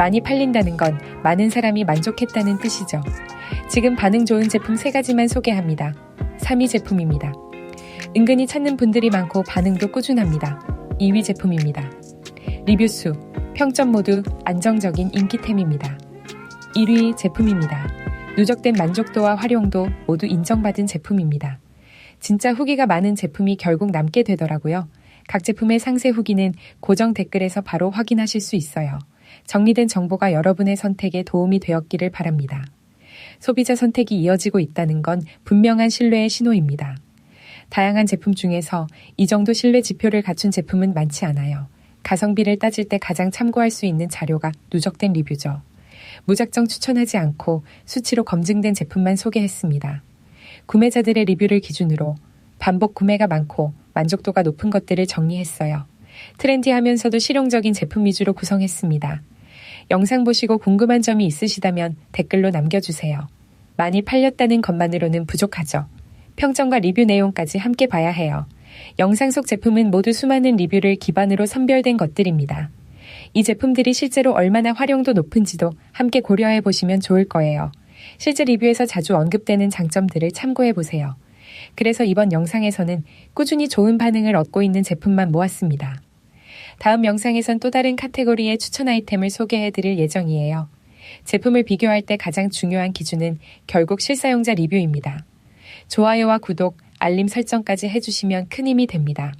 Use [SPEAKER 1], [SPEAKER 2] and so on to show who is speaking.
[SPEAKER 1] 많이 팔린다는 건 많은 사람이 만족했다는 뜻이죠. 지금 반응 좋은 제품 3가지만 소개합니다. 3위 제품입니다. 은근히 찾는 분들이 많고 반응도 꾸준합니다. 2위 제품입니다. 리뷰 수, 평점 모두 안정적인 인기템입니다. 1위 제품입니다. 누적된 만족도와 활용도 모두 인정받은 제품입니다. 진짜 후기가 많은 제품이 결국 남게 되더라고요. 각 제품의 상세 후기는 고정 댓글에서 바로 확인하실 수 있어요. 정리된 정보가 여러분의 선택에 도움이 되었기를 바랍니다. 소비자 선택이 이어지고 있다는 건 분명한 신뢰의 신호입니다. 다양한 제품 중에서 이 정도 신뢰 지표를 갖춘 제품은 많지 않아요. 가성비를 따질 때 가장 참고할 수 있는 자료가 누적된 리뷰죠. 무작정 추천하지 않고 수치로 검증된 제품만 소개했습니다. 구매자들의 리뷰를 기준으로 반복 구매가 많고 만족도가 높은 것들을 정리했어요. 트렌디하면서도 실용적인 제품 위주로 구성했습니다. 영상 보시고 궁금한 점이 있으시다면 댓글로 남겨주세요. 많이 팔렸다는 것만으로는 부족하죠. 평점과 리뷰 내용까지 함께 봐야 해요. 영상 속 제품은 모두 수많은 리뷰를 기반으로 선별된 것들입니다. 이 제품들이 실제로 얼마나 활용도 높은지도 함께 고려해 보시면 좋을 거예요. 실제 리뷰에서 자주 언급되는 장점들을 참고해 보세요. 그래서 이번 영상에서는 꾸준히 좋은 반응을 얻고 있는 제품만 모았습니다. 다음 영상에선 또 다른 카테고리의 추천 아이템을 소개해 드릴 예정이에요. 제품을 비교할 때 가장 중요한 기준은 결국 실사용자 리뷰입니다. 좋아요와 구독, 알림 설정까지 해주시면 큰 힘이 됩니다.